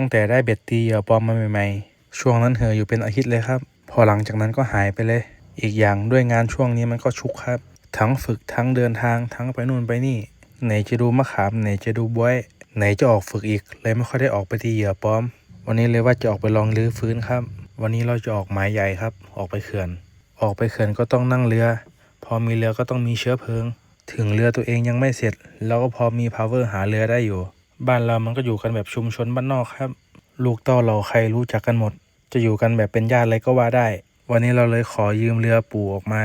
ตั้งแต่ได้เบ็ดตีเหยื่อปลอมมาใหม่ๆ ช่วงนั้นเห่ออยู่เป็นอาทิตย์เลยครับ พอหลังจากนั้นก็หายไปเลย อีกอย่างด้วยงานช่วงนี้มันก็ชุกครับ ทั้งฝึกทั้งเดินทางทั้งไปนู่นไปนี่ ไหนจะดูมะขามไหนจะดูบวยไหนจะออกฝึกอีกเลยไม่ค่อยได้ออกไปตีเหยื่อปลอม วันนี้เลยว่าจะออกไปลองรื้อฟื้นครับ วันนี้เราจะออกหมายใหญ่ครับ ออกไปเขื่อน ออกไปเขื่อนก็ต้องนั่งเรือ พอมีเรือก็ต้องมีเชื้อเพลิง ถึงเรือตัวเองยังไม่เสร็จเราก็พอมี power หาเรือได้อยู่ บ้านเรามันก็อยู่กันแบบชุมชนบ้านนอกครับ ลูกเต้าเราใครรู้จักกันหมด จะอยู่กันแบบเป็นญาติอะไรก็ว่าได้ วันนี้เราเลยขอยืมเรือปู่ออกมา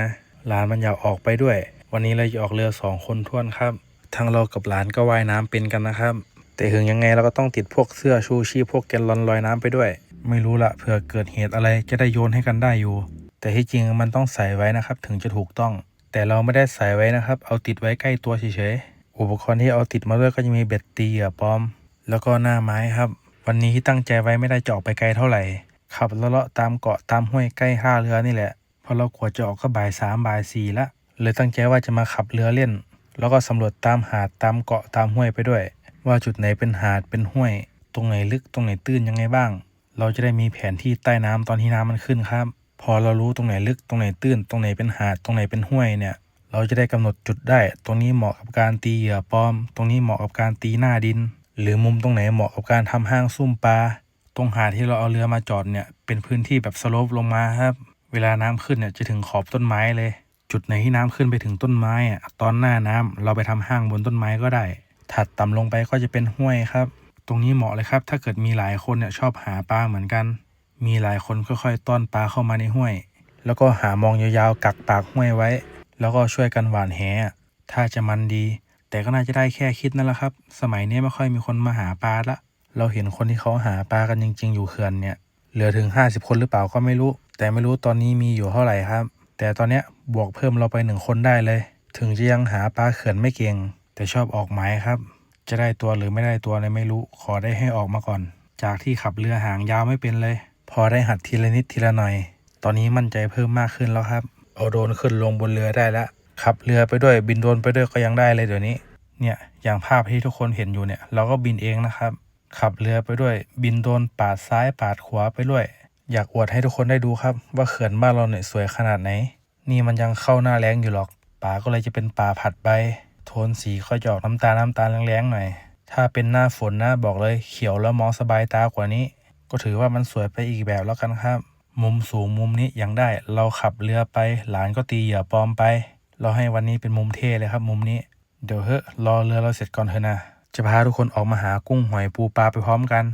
หลานมันอยากออกไปด้วย วันนี้เราจะออกเรือสองคนท้วนครับ ทั้งเรากับหลานก็ว่ายน้ำเป็นกันนะครับ แต่ถึงยังไงเราก็ต้องติดพวกเสื้อชูชีพพวกแกลลอนลอยน้ำไปด้วย ไม่รู้ละเผื่อเกิดเหตุอะไรจะได้โยนให้กันได้อยู่ แต่ที่จริงมันต้องใส่ไว้นะครับ ถึงจะถูกต้อง แต่เราไม่ได้ใส่ไว้นะครับ เอาติดไว้ใกล้ตัวเฉยๆ อุปกรณ์ที่เอาติดมาด้วยก็จะมีเบ็ดตีเหยื่อปอม แล้วก็หน้าไม้ครับ วันนี้ที่ตั้งใจไว้ไม่ได้จะออกไปไกลเท่าไหร่ ขับเลาะตามเกาะตามห้วยใกล้ท่าเรือนี่แหละ พอเรากว่าจะออกก็บ่ายสามบ่ายสี่ละ เลยตั้งใจว่าจะมาขับเรือเล่น แล้วก็สำรวจตามหาดตามเกาะตามห้วยไปด้วย ว่าจุดไหนเป็นหาดเป็นห้วย ตรงไหนลึกตรงไหนตื้นยังไงบ้าง เราจะได้มีแผนที่ใต้น้ำตอนที่น้ำมันขึ้นครับ พอเรารู้ตรงไหนลึกตรงไหนตื้น ตรงไหนเป็นหาดตรงไหนเป็นห้วยเนี่ย เราจะได้กำหนดจุดได้ ตรงนี้เหมาะกับการตีเหยื่อปลอม ตรงนี้เหมาะกับการตีหน้าดิน หรือมุมตรงไหนเหมาะกับการทำห้างซุ่มปลา ตรงหาดที่เราเอาเรือมาจอดเนี่ยเป็นพื้นที่แบบสโลปลงมาครับ เวลาน้ำขึ้นเนี่ยจะถึงขอบต้นไม้เลย จุดไหนที่น้ำขึ้นไปถึงต้นไม้อะตอนหน้าน้ำเราไปทำห้างบนต้นไม้ก็ได้ ถัดต่ำลงไปก็จะเป็นห้วยครับ ตรงนี้เหมาะเลยครับ ถ้าเกิดมีหลายคนเนี่ยชอบหาปลาเหมือนกัน มีหลายคนค่อยๆต้อนปลาเข้ามาในห้วย แล้วก็หามองยาวๆกักปากห้วยไว้ แล้วก็ช่วยกันหวานแหถ้าจะมันดี แต่ก็น่าจะได้แค่คิดนั่นแหละครับ สมัยนี้ไม่ค่อยมีคนมาหาปลาละ เราเห็นคนที่เขาหาปลากันจริง ๆ อยู่เขื่อนเนี่ยเหลือถึง 50 คนหรือเปล่าก็ไม่รู้ แต่ไม่รู้ตอนนี้มีอยู่เท่าไหร่ครับ แต่ตอนเนี้ยบวกเพิ่มเราไปหนึ่งคนได้เลย ถึงจะยังหาปลาเขื่อนไม่เก่ง แต่ชอบออกหมายครับ จะได้ตัวหรือไม่ได้ตัวเนี่ยไม่รู้ ขอได้ให้ออกมาก่อน จากที่ขับเรือหางยาวไม่เป็นเลย พอได้หัดทีละนิดทีละหน่อย ตอนนี้มั่นใจเพิ่มมากขึ้นแล้วครับ เอาโดรนขึ้นลงบนเรือได้แล้วขับเรือไปด้วยบินโดรนไปด้วยก็ยังได้เลยเดี๋ยวนี้ เนี่ยอย่างภาพที่ทุกคนเห็นอยู่เนี่ย เราก็บินเองนะครับ ขับเรือไปด้วยบินโดรนปาดซ้ายปาดขวาไปด้วย อยากอวดให้ทุกคนได้ดูครับ ว่าเขื่อนบ้านเราเนี่ยสวยขนาดไหน นี่มันยังเข้าหน้าแล้งอยู่หรอกป่าก็เลยจะเป็นป่าผัดใบโทนสีก็จะออกน้ำตาลน้ำตาลแรงๆหน่อย ถ้าเป็นหน้าฝนนะบอกเลยเขียวแล้วมองสบายตากว่านี้ ก็ถือว่ามันสวยไปอีกแบบแล้วกันครับ มุมสูงมุมนี้ยังได้ เราขับเรือไป หลานก็ตีเหยื่อปลอมไป เราให้วันนี้เป็นมุมเท่เลยครับ มุมนี้ เดี๋ยวเฮ้รอเรือเราเสร็จก่อนเถอะนะจะพาทุกคนออกมาหากุ้งหอยปูปลาไปพร้อมกัน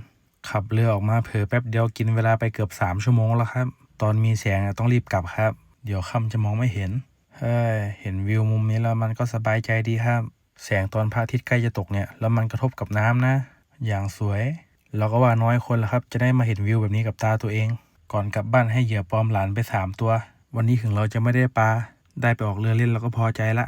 ขับเรือออกมาเผลอแป๊บเดียวกินเวลาไปเกือบ3ชั่วโมงแล้วครับ ตอนมีแสงต้องรีบกลับครับ เดี๋ยวค่ำจะมองไม่เห็นเฮ้ยเห็นวิวมุมนี้แล้วมันก็สบายใจดีครับ แสงตอนพระอาทิตย์ใกล้จะตกเนี่ยแล้วมันกระทบกับน้ำนะ อย่างสวย เราก็ว่าน้อยคนแล้วครับ จะได้มาเห็นวิวแบบนี้กับตาตัวเอง ก่อนกลับบ้านให้เหยื่อปลอมหลานไปสามตัว วันนี้ถึงเราจะไม่ได้ปลา ได้ไปออกเรือเล่นเราก็พอใจละ